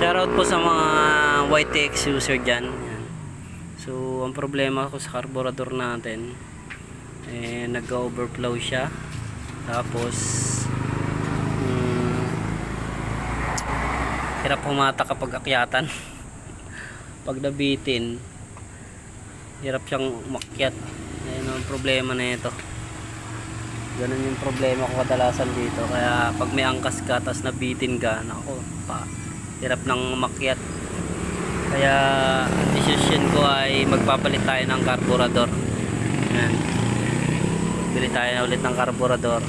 Shoutout po sa mga YTX user dyan. Yan. So, ang problema ko sa carburetor natin, eh, nag-overflow siya. Tapos, mm, hirap humata kapag akyatan. Pag nabitin, hirap siyang umakyat. Ayun ang problema na ito. Ganun yung problema ko kadalasan dito. Kaya pag may angkas ka, tapos nabitin ka, nako, pa, hirap nang umakyat. Kaya ang decision ko ay magpapalit tayo ng carburetor. Yan. Bili tayo na ulit ng carburetor.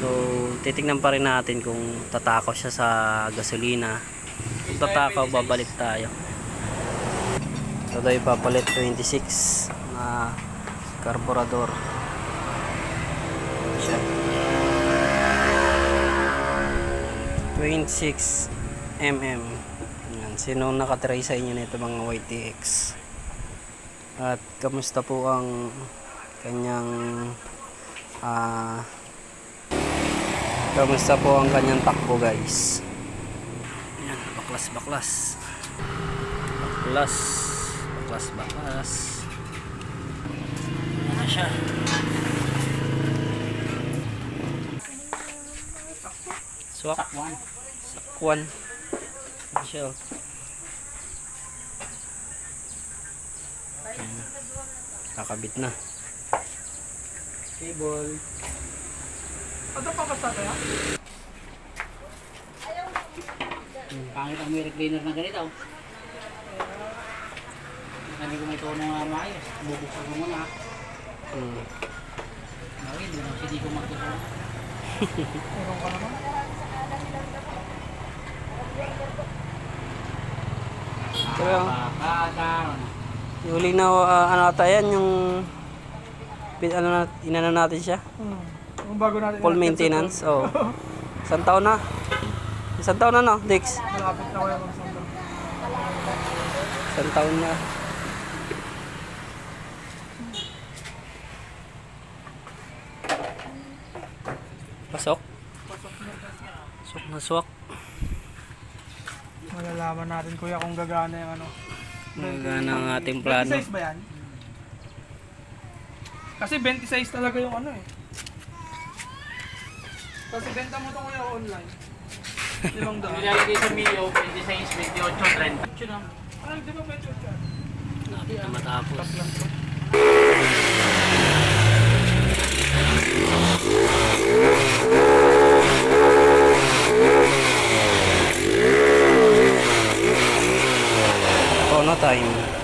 So, titingnan pa rin natin kung tatakaw siya sa gasolina. Kung tatakaw, babalik tayo. So, tayo papalit 26 na carburetor. Siya. 26 mm. Yan. Sino nakatry sa inyo nito mga YTX? At kamusta po ang kanyang ah kamusta po ang kanyang takbo guys? Yan, baklas baklas. Baklas. Baklas baklas. Yan na siya. Swak. Takwan. Sakwan. Siya. oh. Ayan. Kakabit na. Cable. Ano pa basta kaya? Pangit ang mirror cleaner na ganito. Hindi ko may tono nga maayos. Bubuksan ko muna. Hmm. Bakit? Hindi ko magtutunan. Meron ka naman. Pero, huli na uh, ano ata yan, yung ano na, inano natin siya? Hmm. Yung bago natin. Full maintenance. Oh. Isang taon na. Isang taon na no, Dix? Malapit na kaya mag sandal. Isang taon na. Pasok. Pasok na swak. Malalaman natin kuya kung gagana yung ano. Magana ang ating plano. 26 ba yan? Kasi 26 talaga yung ano eh. Kasi benta mo to kuya online. Limang daan. Nilalagay sa Mio, 26, 28, 30. Yun lang. Ano, di ba medyo dyan? Lapit na matapos. Tono time.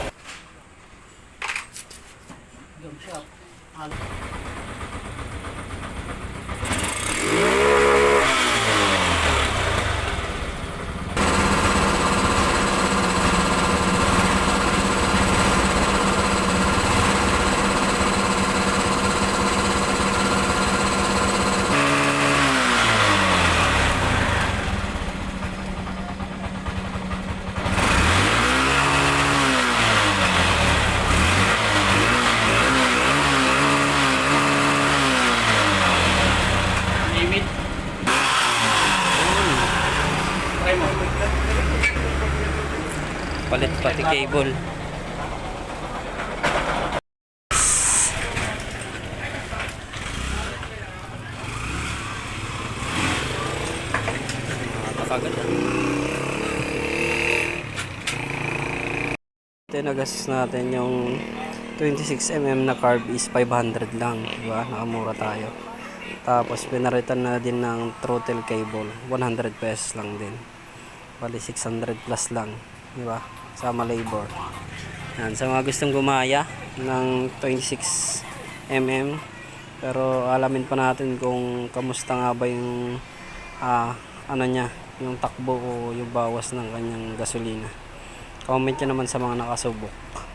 Palit pati cable. Nakakaganda. Ito nagastos natin yung 26mm na carb is 500 lang. Diba? Nakamura tayo. Tapos pinaritan na din ng throttle cable. 100 pesos lang din. Bali 600 plus lang. Di ba? Sama labor. Yan. Sa mga gustong gumaya ng 26 mm. Pero alamin pa natin kung kamusta nga ba yung ah, ano niya, yung takbo o yung bawas ng kanyang gasolina. Comment nyo naman sa mga nakasubok.